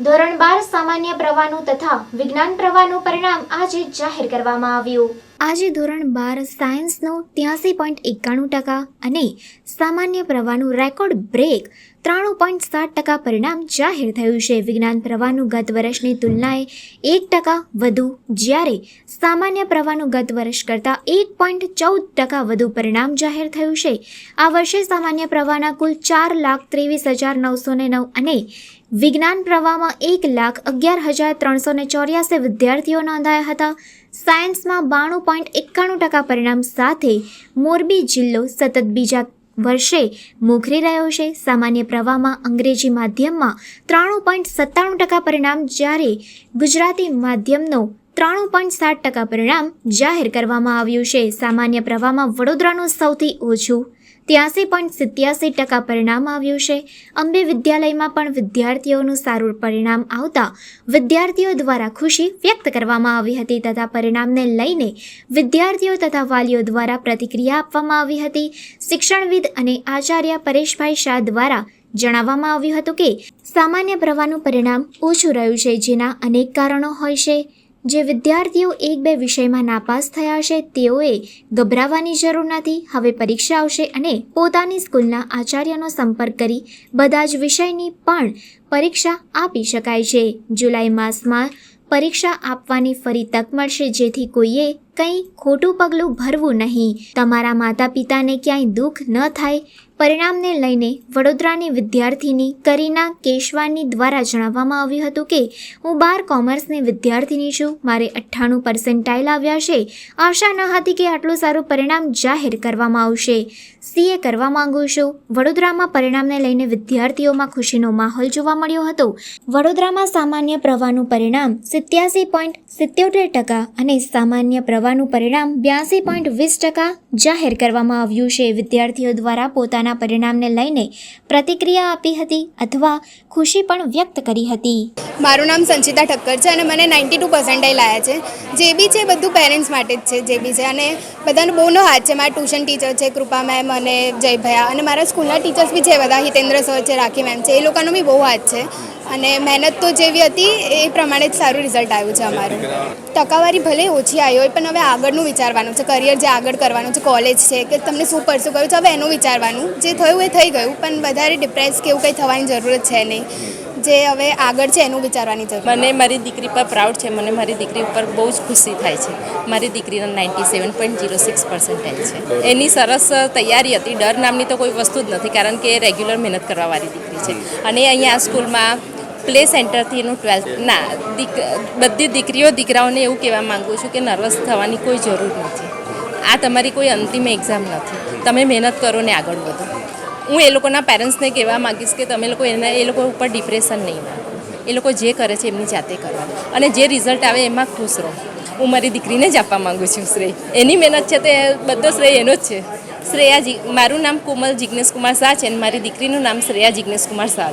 ધોરણ બાર સામાન્ય પ્રવાહનું તથા વિજ્ઞાન પ્રવાહનું પરિણામ આજે જાહેર કરવામાં આવ્યું. આજે ધોરણ બાર સાયન્સનું ત્યાંસી પોઈન્ટ એકાણું ટકા અને સામાન્ય પ્રવાહનું રેકોર્ડ બ્રેક ત્રાણું પોઈન્ટ સાત ટકા પરિણામ જાહેર થયું છે. વિજ્ઞાન પ્રવાહનું ગત વર્ષની તુલનાએ એક ટકા વધુ, જ્યારે સામાન્ય પ્રવાહનું ગત વર્ષ કરતાં એક પોઈન્ટ ચૌદ ટકા વધુ પરિણામ જાહેર થયું છે. આ વર્ષે સામાન્ય પ્રવાહના કુલ ચાર લાખ ત્રેવીસ હજાર નવસો ને નવ અને વિજ્ઞાન પ્રવાહમાં એક લાખ અગિયાર હજાર ત્રણસો ને ચોર્યાસી વિદ્યાર્થીઓ નોંધાયા હતા. સાયન્સમાં બાણું પોઈન્ટ એકાણું ટકા પરિણામ સાથે મોરબી જિલ્લો સતત બીજા વર્ષે મોખરી રહ્યો છે. સામાન્ય પ્રવાહમાં અંગ્રેજી માધ્યમમાં ત્રાણું પોઈન્ટ સત્તાણું ટકા પરિણામ જ્યારે ગુજરાતી માધ્યમનો ત્રાણું પોઈન્ટ સાત ટકા પરિણામ જાહેર કરવામાં આવ્યું છે. સામાન્ય પ્રવાહમાં વડોદરાનું સૌથી ઓછું ત્યાસી પોઈન્ટ સિત્યાસી ટકા પરિણામ આવ્યું છે. અંબે વિદ્યાલયમાં પણ વિદ્યાર્થીઓનું સારું પરિણામ આવતા વિદ્યાર્થીઓ દ્વારા ખુશી વ્યક્ત કરવામાં આવી હતી તથા પરિણામને લઈને વિદ્યાર્થીઓ તથા વાલીઓ દ્વારા પ્રતિક્રિયા આપવામાં આવી હતી. શિક્ષણવિદ અને આચાર્ય પરેશભાઈ શાહ દ્વારા જણાવવામાં આવ્યું હતું કે સામાન્ય પ્રવાહનું પરિણામ ઓછું રહ્યું છે, જેના અનેક કારણો હોય છે. જે વિદ્યાર્થીઓ એક બે વિષયમાં નાપાસ થયા છે તેઓએ ગભરાવાની જરૂર નથી. હવે પરીક્ષા આવશે અને પોતાની સ્કૂલના આચાર્યનો સંપર્ક કરી બધા જ વિષયની પણ પરીક્ષા આપી શકાય છે. જુલાઈ માસમાં પરીક્ષા આપવાની ફરી તક મળશે, જેથી કોઈએ કંઈ ખોટું પગલું ભરવું નહીં. તમારા માતા પિતાને ક્યાંય દુઃખ ન થાય. પરિણામને લઈને વડોદરાની વિદ્યાર્થીની કરીના કેશવાની દ્વારા જણાવવામાં આવ્યું હતું કે, હું બાર કોમર્સની વિદ્યાર્થીની છું. મારે અઠ્ઠાણું પર્સન્ટાઇલ આવ્યા છે. આશા ન હતી કે આટલું સારું પરિણામ જાહેર કરવામાં આવશે. સીએ કરવા માંગુ છું. વડોદરામાં પરિણામને લઈને વિદ્યાર્થીઓમાં ખુશીનો માહોલ જોવા મળ્યો હતો. વડોદરામાં સામાન્ય પ્રવાહનું પરિણામ સિત્યાસી પોઈન્ટ સિત્યોતેર ટકા અને સામાન્ય પ્રવાહનું પરિણામ બ્યાસી પોઈન્ટ વીસ ટકા જાહેર કરવામાં આવ્યું છે. વિદ્યાર્થીઓ દ્વારા પોતાના પરિણામને લઈને પ્રતિક્રિયા આપી હતી અથવા ખુશી પણ વ્યક્ત કરી હતી. મારું નામ સંચિતા ઠક્કર છે અને મને નાઇન્ટી ટુ પર્સન્ટાઇલ આવ્યા છે. જે બી છે બધું પેરેન્ટ્સ માટે જ છે, જે બી છે. અને બધાનો બહુનો હાથ છે. મારા ટ્યુશન ટીચર છે, કૃપા મેમ અને જય ભયા અને મારા સ્કૂલના ટીચર્સ બી છે બધા. હિતેન્દ્ર સર છે, રાખી મેમ છે. એ લોકોનો બી બહુ હાથ છે. અને મહેનત તો જેવી હતી, એ પ્રમાણે જ સારું રિઝલ્ટ આવ્યું છે અમારું. ટકાવારી ભલે ઓછી આવી હોય, પણ હવે આગળનું વિચારવાનું છે. કરિયર જે આગળ કરવાનું છે કોલેજ છે, કે તમને શું પરસું કર્યું છે, હવે એનું વિચારવાનું. જે થયું એ થઈ ગયું, પણ વધારે ડિપ્રેસ કે એવું કંઈ થવાની જરૂરત છે નહીં. જે હવે આગળ છે, એનું વિચારવાની જરૂર મને મારી દીકરી પર પ્રાઉડ છે, મને મારી દીકરી ઉપર બહુ જ ખુશી થાય છે. મારી દીકરીના ninety seven point zero six percentage છે. એની સરસ તૈયારી હતી, ડર નામની તો કોઈ વસ્તુ જ નથી, કારણ કે એ રેગ્યુલર મહેનત કરવાવાળી દીકરી છે. અને અહીંયા સ્કૂલમાં પ્લે સેન્ટરથી એનું ટ્વેલ્થ, ના બધી દીકરીઓ, દીકરાઓને એવું કહેવા માગું છું કે નર્વસ થવાની કોઈ જરૂર નથી. આ તમારી કોઈ અંતિમ એક્ઝામ નથી. તમે મહેનત કરો ને આગળ વધો. હું એ લોકોના પેરેન્ટ્સને કહેવા માગીશ કે તમે લોકો એના, એ લોકો ઉપર ડિપ્રેશન નહીં નાખો એ લોકો જે કરે છે એમની જાતે કરવા. અને જે રિઝલ્ટ આવે એમાં ખુશ રહો. હું મારી દીકરીને જ આપવા માગું છું, શ્રેય. એની મહેનત છે તે, બધો શ્રેય એનો જ છે. શ્રેયા જી, મારું નામ કોમલ જિજ્ઞેશ કુમાર શાહ છે અને મારી દીકરીનું નામ શ્રેયા જિજ્ઞેશ કુમાર શાહ